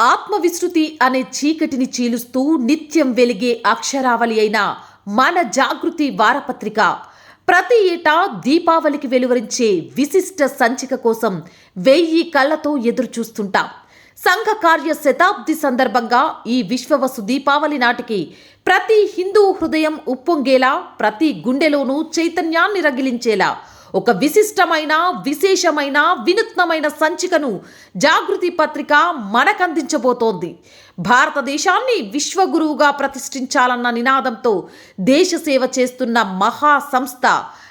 ఆత్మవిస్తృతి అనే చీకటిని చీలుస్తూ నిత్యం వెలిగే అక్షరావళి అయిన మన జాగృతి వారపత్రిక. ప్రతి ఏటా దీపావళికి వెలువరించే విశిష్ట సంచిక కోసం వెయ్యి కళ్ళతో ఎదురు చూస్తుంటాం సంఘ కార్య శతాబ్ది సందర్భంగా ఈ విశ్వవసు దీపావళి నాటికి ప్రతి హిందూ హృదయం ఉప్పొంగేలా ప్రతి గుండెలోనూ చైతన్యాన్ని రగిలించేలా ఒక విశిష్టమైన విశేషమైన వినూత్నమైన సంచికను జాగృతి పత్రిక మనకందించబోతోంది. భారతదేశాన్ని విశ్వగురువుగా ప్రతిష్ఠించాలన్న నినాదంతో దేశ సేవ చేస్తున్న మహా సంస్థ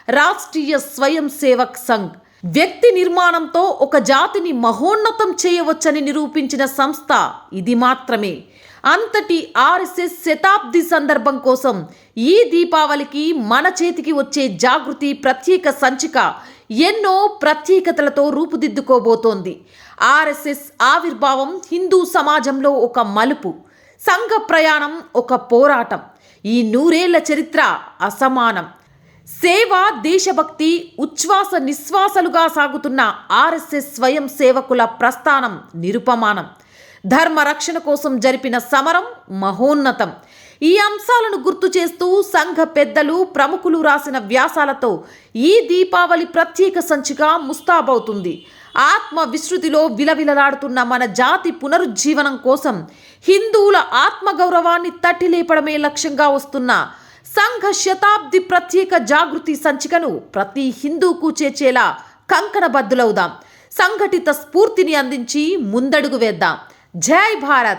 రాష్ట్రీయ స్వయం సేవక్ సంఘ్. వ్యక్తి నిర్మాణంతో ఒక జాతిని మహోన్నతం చేయవచ్చని నిరూపించిన సంస్థ ఇది మాత్రమే. అంతటి ఆర్ఎస్ఎస్ శతాబ్ది సందర్భం కోసం ఈ దీపావళికి మన చేతికి వచ్చే జాగృతి ప్రత్యేక సంచిక ఎన్నో ప్రత్యేకతలతో రూపుదిద్దుకోబోతోంది. ఆర్ఎస్ఎస్ ఆవిర్భావం హిందూ సమాజంలో ఒక మలుపు సంఘ ప్రయాణం ఒక పోరాటం ఈ నూరేళ్ళ చరిత్ర అసమానం. సేవ దేశభక్తి ఉచ్ఛ్వాస నిశ్వాసలుగా సాగుతున్న ఆర్ఎస్ఎస్ స్వయం సేవకుల ప్రస్థానం నిరుపమానం. ధర్మ రక్షణ కోసం జరిపిన సమరం మహోన్నతం. ఈ అంశాలను గుర్తు చేస్తూ సంఘ పెద్దలు ప్రముఖులు రాసిన వ్యాసాలతో ఈ దీపావళి ప్రత్యేక సంచిక ముస్తాబవుతుంది. ఆత్మ విశృతిలో విలవిలలాడుతున్న మన జాతి పునరుజ్జీవనం కోసం హిందువుల ఆత్మగౌరవాన్ని తట్టిలేపడమే లక్ష్యంగా వస్తున్న సంఘ శతాబ్ది ప్రత్యేక జాగృతి సంచికను ప్రతి హిందూకు చేర్చేలా కంకణబద్దులవుదాం సంఘటిత స్ఫూర్తిని అందించి ముందడుగు వేద్దాం. जय भारत।